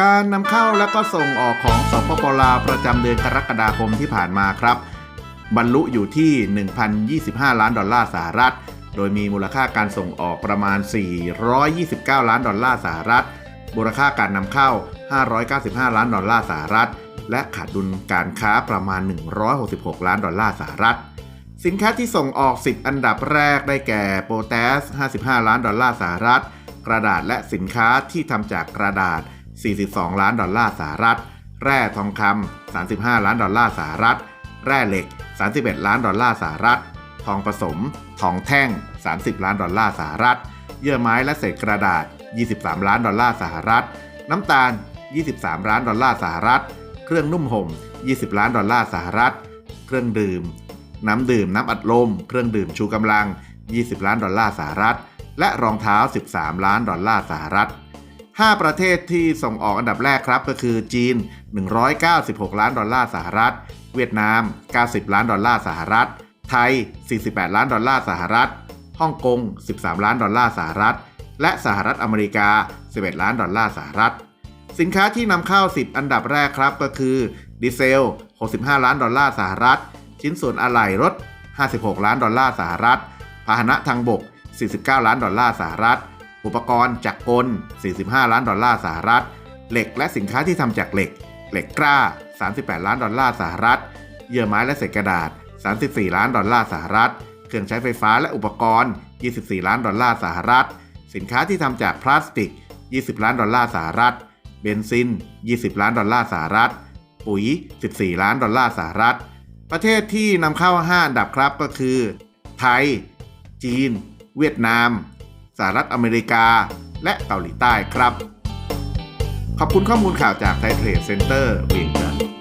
การนำเข้าและก็ส่งออกของสปปลาวประจำเดือนกรกฎาคมที่ผ่านมาครับ บรรลุอยู่ที่ 1,025 ล้านดอลลาร์สหรัฐ โดยมีมูลค่าการส่งออกประมาณ 429 ล้านดอลลาร์สหรัฐ มูลค่าการนำเข้า 595 ล้านดอลลาร์สหรัฐ และขาดดุลการค้าประมาณ 166 ล้านดอลลาร์สหรัฐ สินค้าที่ส่งออก 10 อันดับแรกได้แก่โปแทส55 ล้านดอลลาร์สหรัฐ กระดาษและสินค้าที่ทำจากกระดาษ 42 ล้านดอลลาร์สหรัฐ แร่ทองคำ 35 ล้านดอลลาร์สหรัฐ แร่เหล็ก 31 ล้านดอลลาร์สหรัฐ ทองผสม ทองแท่ง 30 ล้านดอลลาร์สหรัฐ เยื่อไม้และเศษกระดาษ 23 ล้านดอลลาร์สหรัฐ น้ำตาล 23 ล้านดอลลาร์สหรัฐ เครื่องนุ่มห่ม 20 ล้านดอลลาร์สหรัฐ เครื่องดื่ม น้ำดื่มน้ำอัดลม เครื่องดื่มชูกำลัง 20 ล้านดอลลาร์สหรัฐ และรองเท้า 13 ล้านดอลลาร์สหรัฐ 5 ประเทศที่ส่งออกอันดับแรกครับก็คือจีน 196 ล้านดอลลาร์สหรัฐ เวียดนาม 90 ล้านดอลลาร์สหรัฐ ไทย 48 ล้านดอลลาร์สหรัฐ ฮ่องกง 13 ล้านดอลลาร์สหรัฐ และสหรัฐอเมริกา 11 ล้านดอลลาร์สหรัฐ สินค้าที่นำเข้า 10 อันดับแรกครับก็คือ ดีเซล 65 ล้านดอลลาร์สหรัฐ ชิ้นส่วนอะไหล่รถ 56 ล้านดอลลาร์สหรัฐ พาหนะทางบก 49 ล้านดอลลาร์สหรัฐ อุปกรณ์จักรกล 45 ล้านดอลลาร์สหรัฐ เหล็กและสินค้าที่ทำจากเหล็ก เหล็กกล้า 38 ล้านดอลลาร์สหรัฐ เยื่อไม้และเศษกระดาษ 34 ล้านดอลลาร์สหรัฐ เครื่องใช้ไฟฟ้าและอุปกรณ์ 24 ล้านดอลลาร์สหรัฐ สินค้าที่ทำจากพลาสติก 20 ล้านดอลลาร์สหรัฐ เบนซิน 20 ล้านดอลลาร์สหรัฐ ปุ๋ย 14 ล้านดอลลาร์สหรัฐ ประเทศที่นำเข้า 5 อันดับครับก็คือ ไทย จีน เวียดนาม สหรัฐอเมริกา และเกาหลีใต้ครับ ขอบคุณข้อมูลข่าวจากไทยเทรดเซ็นเตอร์เวียงจันทร์